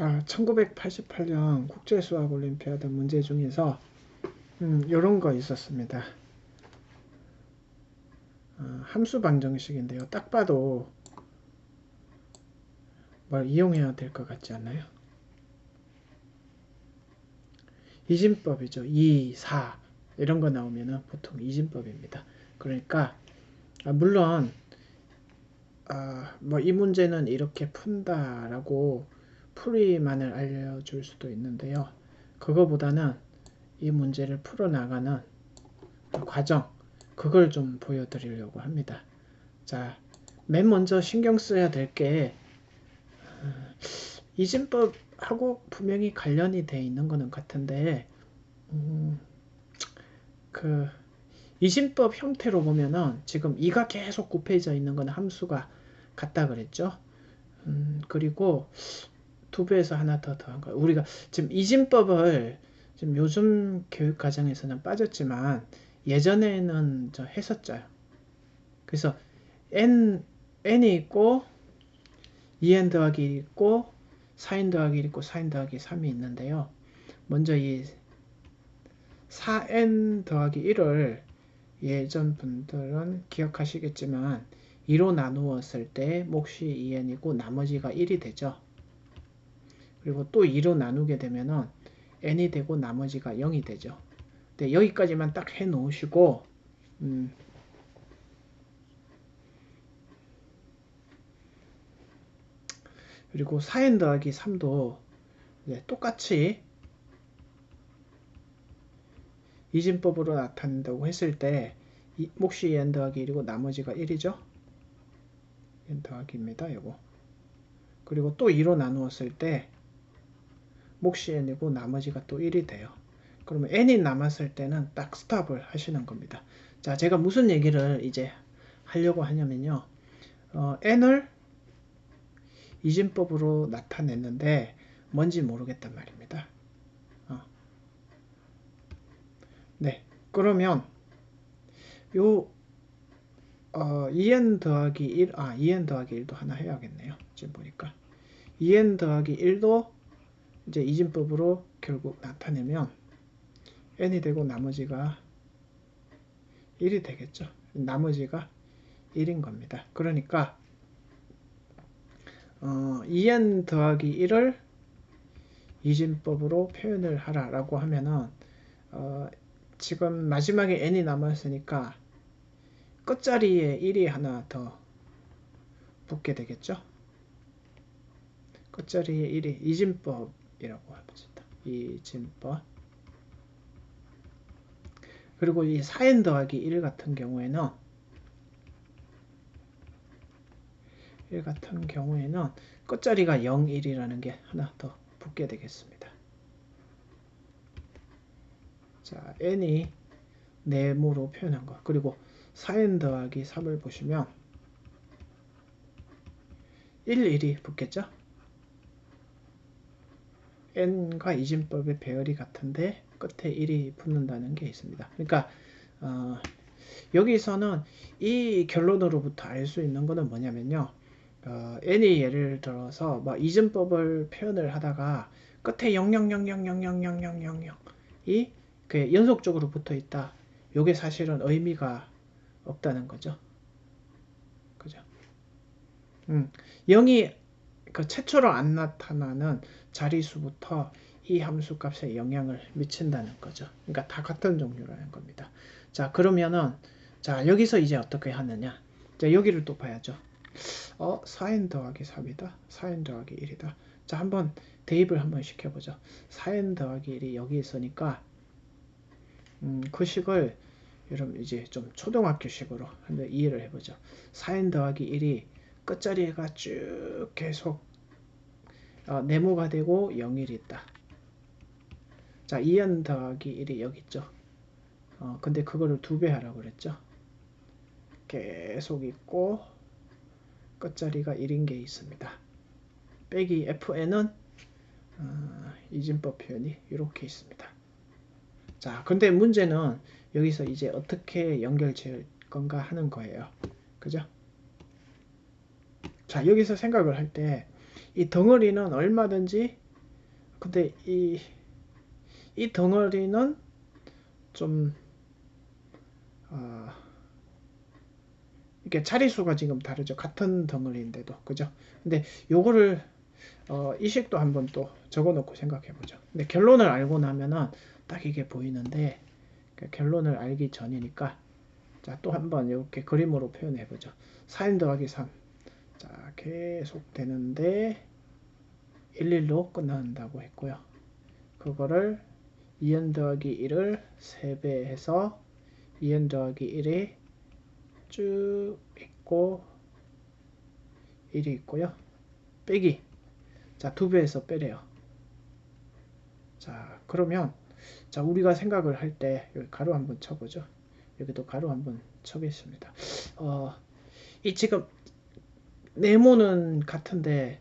자, 1988년 국제수학 올림피아드 문제 중에서 음, 이런 거 있었습니다. 어, 함수 방정식인데요. 딱 봐도 뭘 이용해야 될 것 같지 않나요? 이진법이죠. 2, 4 이런 거 나오면은 보통 이진법입니다. 그러니까 아, 물론 아, 뭐 이 문제는 이렇게 푼다라고 풀이만을 알려줄 수도 있는데요. 그거보다는 이 문제를 풀어나가는 그 과정, 그걸 좀 보여드리려고 합니다. 자, 맨 먼저 신경 써야 될 게, 어, 이진법하고 분명히 관련이 돼 있는 거는 같은데, 음, 그, 이진법 형태로 보면은 지금 이가 계속 곱해져 있는 건 함수가 같다 그랬죠. 음, 그리고 두 배에서 하나 더 더한 거예요. 우리가 지금 이진법을 지금 요즘 교육 과정에서는 빠졌지만 예전에는 저 했었죠. 그래서 n n이 있고 2n 더하기 1 있고 4n 더하기 1 있고 4n 더하기 3이 있는데요. 먼저 이 4n 더하기 1을 예전 분들은 기억하시겠지만 2로 나누었을 때 몫이 2n이고 나머지가 1이 되죠. 그리고 또 2로 나누게 되면은 n이 되고 나머지가 0이 되죠. 네, 여기까지만 딱 해 놓으시고 음, 그리고 4n 더하기 3도 네, 똑같이 이진법으로 나타낸다고 했을 때 몫이 n 더하기 1이고 나머지가 1이죠. n 더하기입니다. 요거. 그리고 또 2로 나누었을 때 몫이 n이고 나머지가 또 1이 돼요. 그러면 n이 남았을 때는 딱 스탑을 하시는 겁니다. 자, 제가 무슨 얘기를 이제 하려고 하냐면요. 어, n을 이진법으로 나타냈는데 뭔지 모르겠단 말입니다. 어. 네, 그러면 요 어, 2n 더하기 1, 아 2n 더하기 1도 하나 해야겠네요. 지금 보니까 2n 더하기 1도 이제 이진법으로 결국 나타내면 n이 되고 나머지가 1이 되겠죠. 나머지가 1인 겁니다. 그러니까 어, 2n 더하기 1을 이진법으로 표현을 하라 라고 하면은 어, 지금 마지막에 n이 남았으니까 끝자리에 1이 하나 더 붙게 되겠죠. 끝자리에 1이 이진법 이라고 합시다. 이 진법. 그리고 이 4n 더하기 1 같은 경우에는 1 같은 경우에는 끝자리가 0, 1이라는 게 하나 더 붙게 되겠습니다. 자, n이 네모로 표현한 거. 그리고 4n 더하기 3을 보시면 1, 1이 붙겠죠? N과 이진법의 배열이 같은데 끝에 1이 붙는다는 게 있습니다. 그러니까 어, 여기서는 이 결론으로부터 알 수 있는 것은 뭐냐면요. 어, n이 예를 들어서 뭐 이진법을 표현을 하다가 끝에 00000000000이 그 연속적으로 붙어 있다. 요게 사실은 의미가 없다는 거죠. 그죠? 음, 0이 그 최초로 안 나타나는 자리수부터 이 함수 값에 영향을 미친다는 거죠. 그러니까 다 같은 종류라는 겁니다. 자, 그러면은 자, 여기서 이제 어떻게 하느냐? 자, 여기를 또 봐야죠. 어, 4n 더하기 3이다. 4n 더하기 1이다. 자, 한번 대입을 한번 시켜보죠. 4n 더하기 1이 여기 있으니까 음, 그 식을 여러분 이제 좀 초등학교식으로 한번 이해를 해보죠. 4n 더하기 1이 끝자리가 쭉 계속 어, 네모가 되고 0일이 있다. 자, 2n 더하기 1이 여기 있죠. 어, 근데 그거를 두 배 하라고 그랬죠. 계속 있고 끝자리가 1인 게 있습니다. 빼기 fn은 어, 이진법 표현이 이렇게 있습니다. 자, 근데 문제는 여기서 이제 어떻게 연결 지을 건가 하는 거예요. 그죠? 자, 여기서 생각을 할 때 이 덩어리는 얼마든지 근데 이, 이 덩어리는 좀, 어, 이게 자리수가 지금 다르죠. 같은 덩어리인데도. 그죠? 근데 요거를, 어, 이 식도 한번 또 적어 놓고 생각해 보죠. 근데 결론을 알고 나면은 딱 이게 보이는데, 그 결론을 알기 전이니까, 자, 또 한번 이렇게 그림으로 표현해 보죠. 4n 더하기 3. 자, 계속 되는데, 11로 끝난다고 했고요. 그거를 2n 더하기 1을 3배 해서 2n 더하기 1이 쭉 있고 1이 있고요. 빼기. 자, 2배에서 빼래요. 자, 그러면 자, 우리가 생각을 할 때 여기 가로 한번 쳐보죠. 여기도 가로 한번 쳐겠습니다. 어, 이 지금 네모는 같은데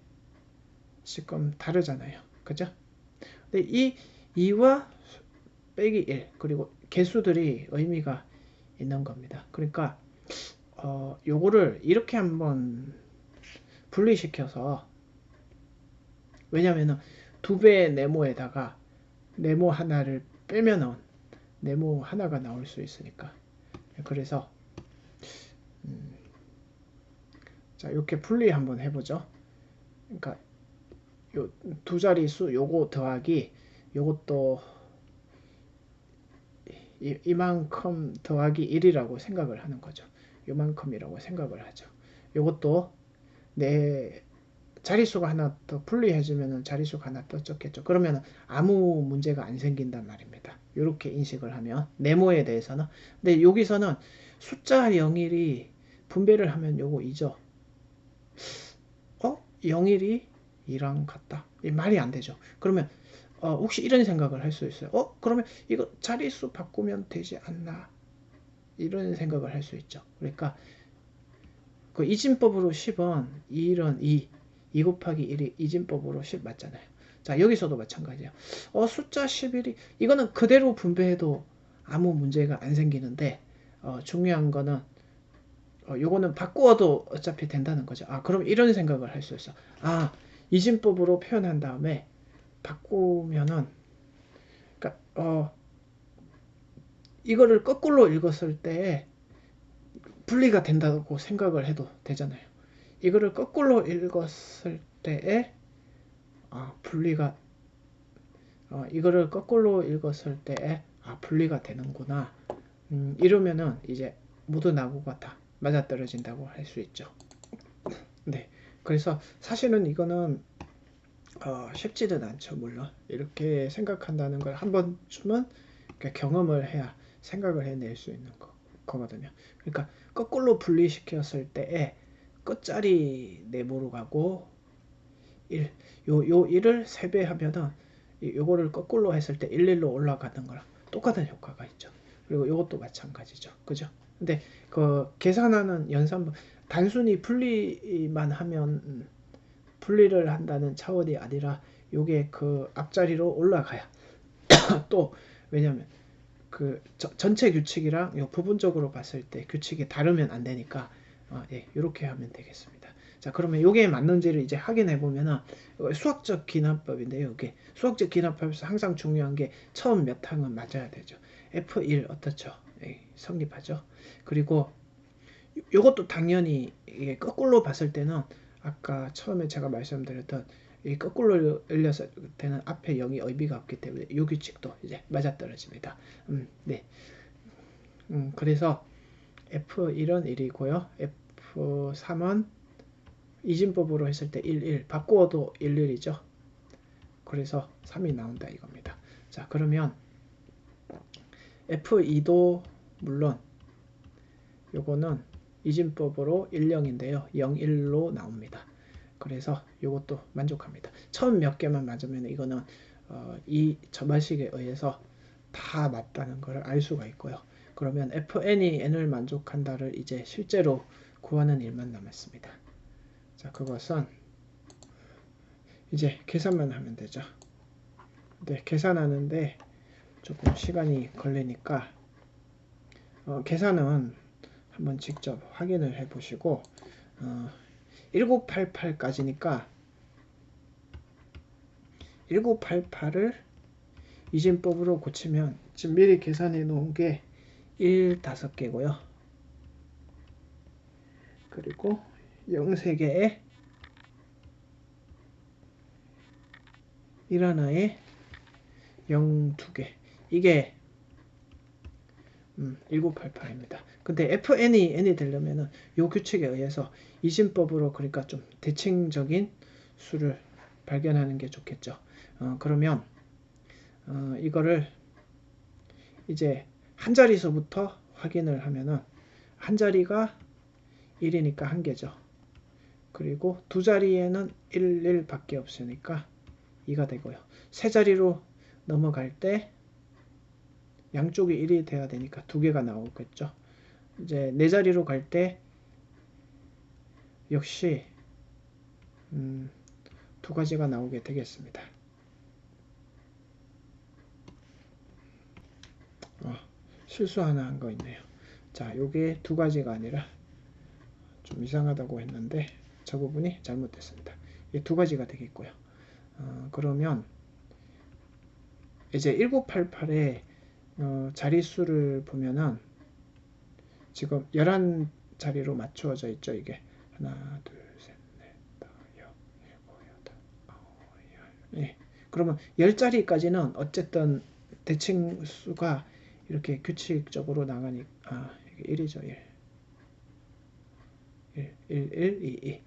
지금 다르잖아요. 그죠? 근데 이 2와 빼기 1 그리고 개수들이 의미가 있는 겁니다. 그러니까 어, 요거를 이렇게 한번 분리시켜서 왜냐면은 두 배의 네모에다가 네모 하나를 빼면은 네모 하나가 나올 수 있으니까 그래서 음, 자 이렇게 분리 한번 해보죠. 그러니까 요 두 자리수 요거 더하기 요것도 이, 이만큼 더하기 1이라고 생각을 하는 거죠. 요만큼이라고 생각을 하죠. 요것도 내 자리수가 하나 더 분리해주면 자리수가 하나 더 적겠죠. 그러면 아무 문제가 안 생긴단 말입니다. 이렇게 인식을 하면 네모에 대해서는 근데 여기서는 숫자 0일이 분배를 하면 요거 2죠. 어? 0일이 2랑 같다. 이 말이 안 되죠. 그러면 어, 혹시 이런 생각을 할 수 있어요. 어? 그러면 이거 자릿수 바꾸면 되지 않나? 이런 생각을 할 수 있죠. 그러니까 그 이진법으로 10은 2은 2, 2 곱하기 1이 이진법으로 10 맞잖아요. 자 여기서도 마찬가지예요. 어 숫자 11이 이거는 그대로 분배해도 아무 문제가 안 생기는데 어, 중요한 거는 어, 요거는 바꾸어도 어차피 된다는 거죠. 아 그럼 이런 생각을 할 수 있어. 아 이진법으로 표현한 다음에 바꾸면은 그러니까 어 이거를 거꾸로 읽었을 때 분리가 된다고 생각을 해도 되잖아요. 이거를 거꾸로 읽었을 때에 아, 분리가 어, 이거를 거꾸로 읽었을 때에 아, 분리가 되는구나. 음, 이러면은 이제 모두 나고가 다 맞아떨어진다고 할 수 있죠. 네. 그래서 사실은 이거는 어, 쉽지는 않죠, 물론. 이렇게 생각한다는 걸 한 번쯤은 경험을 해야 생각을 해낼 수 있는 거, 거거든요. 그러니까 거꾸로 분리시켰을 때에 끝자리 네모로 가고 1, 요, 요 1을 3배 하면은 요거를 거꾸로 했을 때 1, 1로 올라가는 거랑 똑같은 효과가 있죠. 그리고 요것도 마찬가지죠. 그죠? 근데 그 계산하는 연산분 단순히 분리만 하면 분리를 한다는 차원이 아니라 요게 그 앞자리로 올라가야 또 왜냐면 그 저, 전체 규칙이랑 요 부분적으로 봤을 때 규칙이 다르면 안 되니까 어, 예, 이렇게 하면 되겠습니다. 자, 그러면 요게 맞는지를 이제 확인해 보면은 수학적 기납법인데요. 이게 수학적 기납법에서 항상 중요한 게 처음 몇 항은 맞아야 되죠. F1 어떻죠? 예, 성립하죠. 그리고 요것도 당연히 거꾸로 봤을 때는 아까 처음에 제가 말씀드렸던 이 거꾸로 열렸을 때는 앞에 0이 의미가 없기 때문에 이 규칙도 이제 맞아떨어집니다. 음, 네. 음, 그래서 F1은 1이고요. F3은 이진법으로 했을 때 1, 1. 바꾸어도 1, 1이죠. 그래서 3이 나온다 이겁니다. 자, 그러면 F2도 물론 요거는 이진법으로 1, 0인데요. 0, 1로 나옵니다. 그래서 이것도 만족합니다. 처음 몇 개만 맞으면 이거는 어, 이 점화식에 의해서 다 맞다는 것을 알 수가 있고요. 그러면 fn이 n을 만족한다를 이제 실제로 구하는 일만 남았습니다. 자, 그것은 이제 계산만 하면 되죠. 네, 계산하는데 조금 시간이 걸리니까 어, 계산은 한번 직접 확인을 해 보시고 어, 1988까지니까 1988을 이진법으로 고치면 지금 미리 계산해 놓은 게 1, 5개고요. 그리고 0, 3개에 1 하나에 0, 2개. 이게 음, 1988입니다. 근데 fn이 n이 되려면은 요 규칙에 의해서 이진법으로 그러니까 좀 대칭적인 수를 발견하는 게 좋겠죠. 어, 그러면 어, 이거를 이제 한 자리수부터 확인을 하면은 한 자리가 1이니까 한 개죠. 그리고 두 자리에는 1, 1밖에 없으니까 2가 되고요. 세 자리로 넘어갈 때 양쪽이 1이 돼야 되니까 두 개가 나오겠죠. 이제 네 자리로 갈 때 역시 음, 두 가지가 나오게 되겠습니다. 어, 실수 하나 한 거 있네요. 자, 요게 두 가지가 아니라 좀 이상하다고 했는데 저 부분이 잘못됐습니다. 이게 두 가지가 되겠고요. 어, 그러면 이제 1988의 어, 자릿수를 보면은 지금 11자리로 맞추어져 있죠. 이게 하나, 둘, 셋, 넷, 다섯, 여섯, 일곱, 여덟, 아홉, 열. 예. 그러면 10자리까지는 어쨌든 대칭 수가 이렇게 규칙적으로 나가니까 아, 이게 1이죠. 1. 1, 1, 1, 2, 2.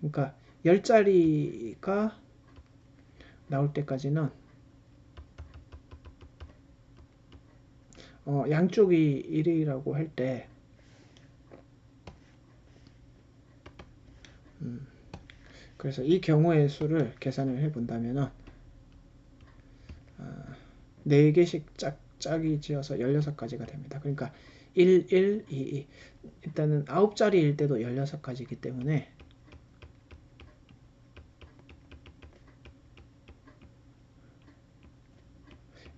그러니까 10자리가 나올 때까지는 어, 양쪽이 1이라고 할 때, 음, 그래서 이 경우의 수를 계산을 해 본다면은, 어, 4개씩 짝, 짝이 지어서 16가지가 됩니다. 그러니까 1, 1, 2, 2. 일단은 9자리일 때도 16가지이기 때문에,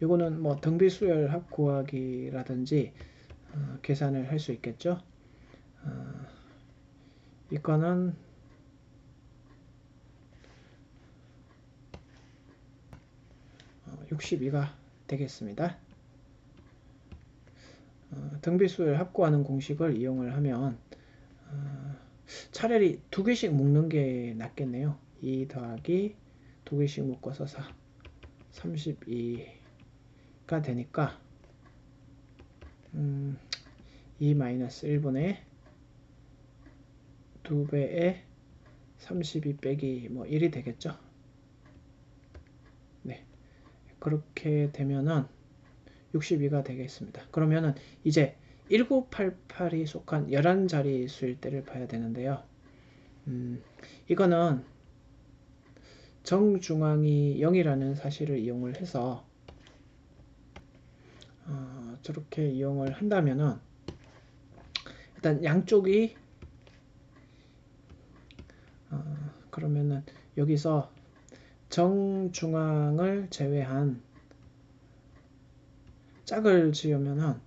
이거는 뭐 등비 수열 합 구하기라든지 어, 계산을 할 수 있겠죠. 어, 이거는 어, 62가 되겠습니다. 어, 등비수열 합구하는 공식을 이용을 하면 어, 차라리 두 개씩 묶는 게 낫겠네요. 2 더하기 두 개씩 묶어서 4 32 가 되니까 음, 2-1분의 2배의 32 빼기 뭐 1이 되겠죠. 네. 그렇게 되면은 62가 되겠습니다. 그러면은 이제 1988이 속한 11자리 수일 때를 봐야 되는데요. 음, 이거는 정중앙이 0이라는 사실을 이용을 해서 어, 저렇게 이용을 한다면은 일단 양쪽이 어, 그러면은 여기서 정중앙을 제외한 짝을 지으면은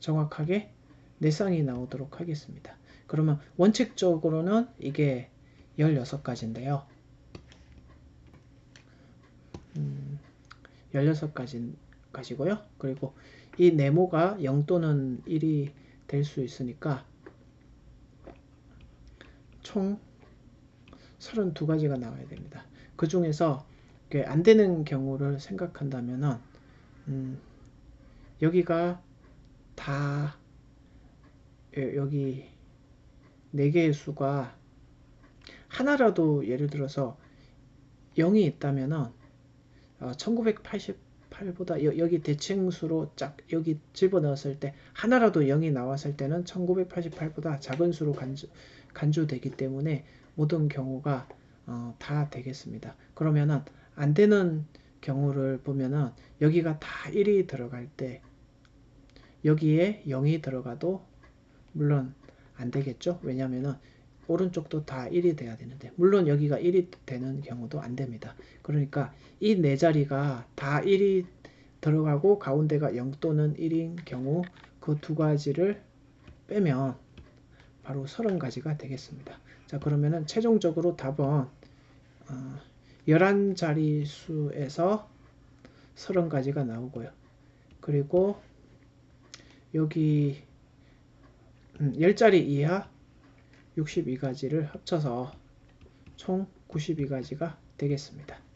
정확하게 네 쌍이 나오도록 하겠습니다. 그러면 원칙적으로는 이게 16가지인데요. 16가지 가지고요. 그리고 이 네모가 0 또는 1이 될 수 있으니까 총 32가지가 나와야 됩니다. 그 중에서 안 되는 경우를 생각한다면은 음, 여기가 다 여기 4개의 수가 하나라도 예를 들어서 0이 있다면 은 1988보다 어, 여, 기 대칭수로 짝 여기 집어넣었을 때 하나라도 0이 나왔을 때는 1988보다 작은 수로 간주, 간주되기 때문에 모든 경우가 어, 다 되겠습니다. 그러면은 안 되는 경우를 보면은 여기가 다 1이 들어갈 때 여기에 0이 들어가도 물론 안 되겠죠. 왜냐면은 오른쪽도 다 1이 돼야 되는데 물론 여기가 1이 되는 경우도 안 됩니다. 그러니까 이 네 자리가 다 1이 들어가고 가운데가 0 또는 1인 경우 그 두 가지를 빼면 바로 30가지가 되겠습니다. 자 그러면은 최종적으로 답은 어, 어, 11자리 수에서 30가지가 나오고요. 그리고 여기 음, 10자리 이하 62가지를 합쳐서 총 92가지가 되겠습니다.